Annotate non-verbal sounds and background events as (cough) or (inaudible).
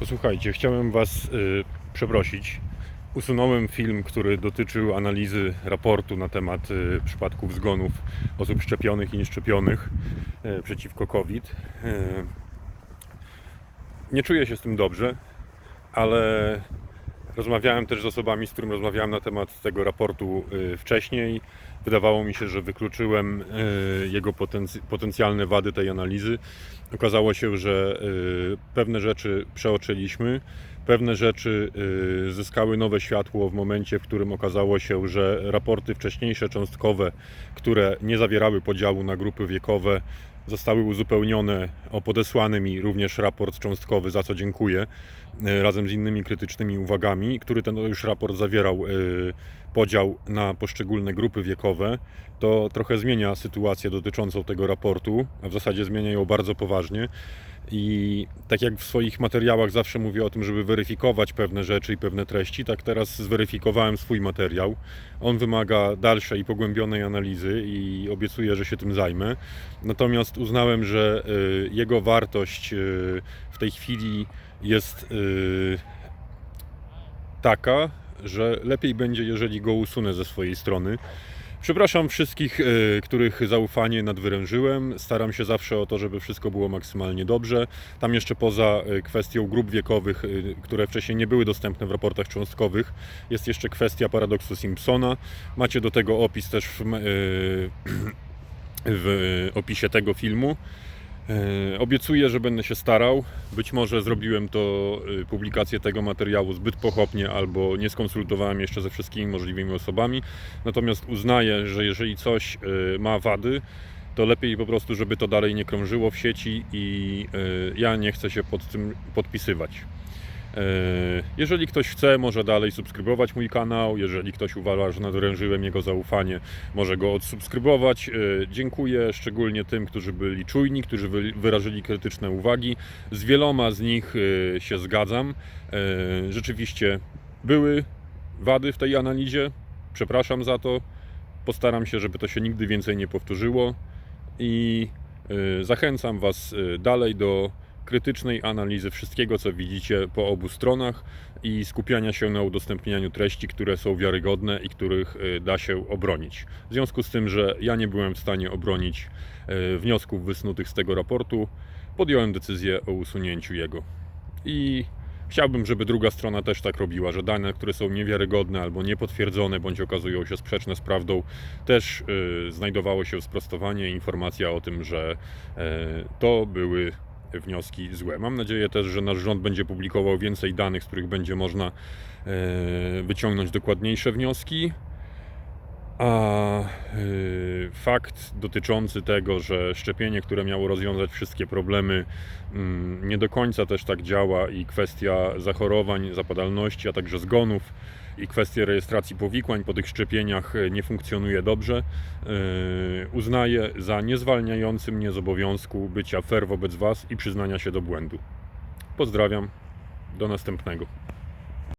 Posłuchajcie, chciałem Was y, przeprosić. Usunąłem film, który dotyczył analizy raportu na temat y, przypadków zgonów osób szczepionych i nieszczepionych y, przeciwko COVID. Y, nie czuję się z tym dobrze, ale rozmawiałem też z osobami, z którymi rozmawiałem na temat tego raportu y, wcześniej. Wydawało mi się, że wykluczyłem y, jego potenc- potencjalne wady tej analizy. Okazało się, że y, pewne rzeczy przeoczyliśmy, pewne rzeczy zyskały nowe światło w momencie, w którym okazało się, że raporty wcześniejsze cząstkowe, które nie zawierały podziału na grupy wiekowe, zostały uzupełnione o podesłany mi również raport cząstkowy, za co dziękuję, y, razem z innymi krytycznymi uwagami, który ten już raport zawierał y, podział na poszczególne grupy wiekowe. To trochę zmienia sytuację dotyczącą tego raportu, a w zasadzie zmienia ją bardzo poważnie. I tak jak w swoich materiałach zawsze mówię o tym, żeby weryfikować pewne rzeczy i pewne treści, tak teraz zweryfikowałem swój materiał. On wymaga dalszej, pogłębionej analizy i obiecuję, że się tym zajmę. Natomiast uznałem, że y, jego wartość y, w tej chwili jest y, taka, że lepiej będzie, jeżeli go usunę ze swojej strony. Przepraszam wszystkich, y, których zaufanie nadwyrężyłem. Staram się zawsze o to, żeby wszystko było maksymalnie dobrze. Tam jeszcze poza y, kwestią grup wiekowych, y, które wcześniej nie były dostępne w raportach cząstkowych, jest jeszcze kwestia paradoksu Simpsona. Macie do tego opis też w, (clears throat) w opisie tego filmu. E, Obiecuję, że będę się starał. Być może zrobiłem to y, publikację tego materiału zbyt pochopnie albo nie skonsultowałem jeszcze ze wszystkimi możliwymi osobami. Natomiast uznaję, że jeżeli coś y, ma wady, to lepiej po prostu, żeby to dalej nie krążyło w sieci i y, ja nie chcę się pod tym podpisywać. E, Jeżeli ktoś chce, może dalej subskrybować mój kanał. Jeżeli ktoś uważa, że nadwyrężyłem jego zaufanie, może go odsubskrybować. E, Dziękuję szczególnie tym, którzy byli czujni, którzy wy- wyrażyli krytyczne uwagi. Z wieloma z nich e, się zgadzam. Rzeczywiście były wady w tej analizie. Przepraszam za to. Postaram się, żeby to się nigdy więcej nie powtórzyło i zachęcam Was dalej do krytycznej analizy wszystkiego, co widzicie po obu stronach i skupiania się na udostępnianiu treści, które są wiarygodne i których y, da się obronić. W związku z tym, że ja nie byłem w stanie obronić y, wniosków wysnutych z tego raportu, podjąłem decyzję o usunięciu jego. I chciałbym, żeby druga strona też tak robiła, że dane, które są niewiarygodne albo niepotwierdzone, bądź okazują się sprzeczne z prawdą, też y, znajdowało się sprostowanie, informacja o tym, że to były wnioski złe. Mam nadzieję też, że nasz rząd będzie publikował więcej danych, z których będzie można e, wyciągnąć dokładniejsze wnioski. A e, fakt dotyczący tego, że szczepienie, które miało rozwiązać wszystkie problemy, mm, nie do końca też tak działa i kwestia zachorowań, zapadalności, a także zgonów i kwestia rejestracji powikłań po tych szczepieniach e, nie funkcjonuje dobrze, e, uznaję za niezwalniający mnie z obowiązku bycia fair wobec Was i przyznania się do błędu. Pozdrawiam, do następnego.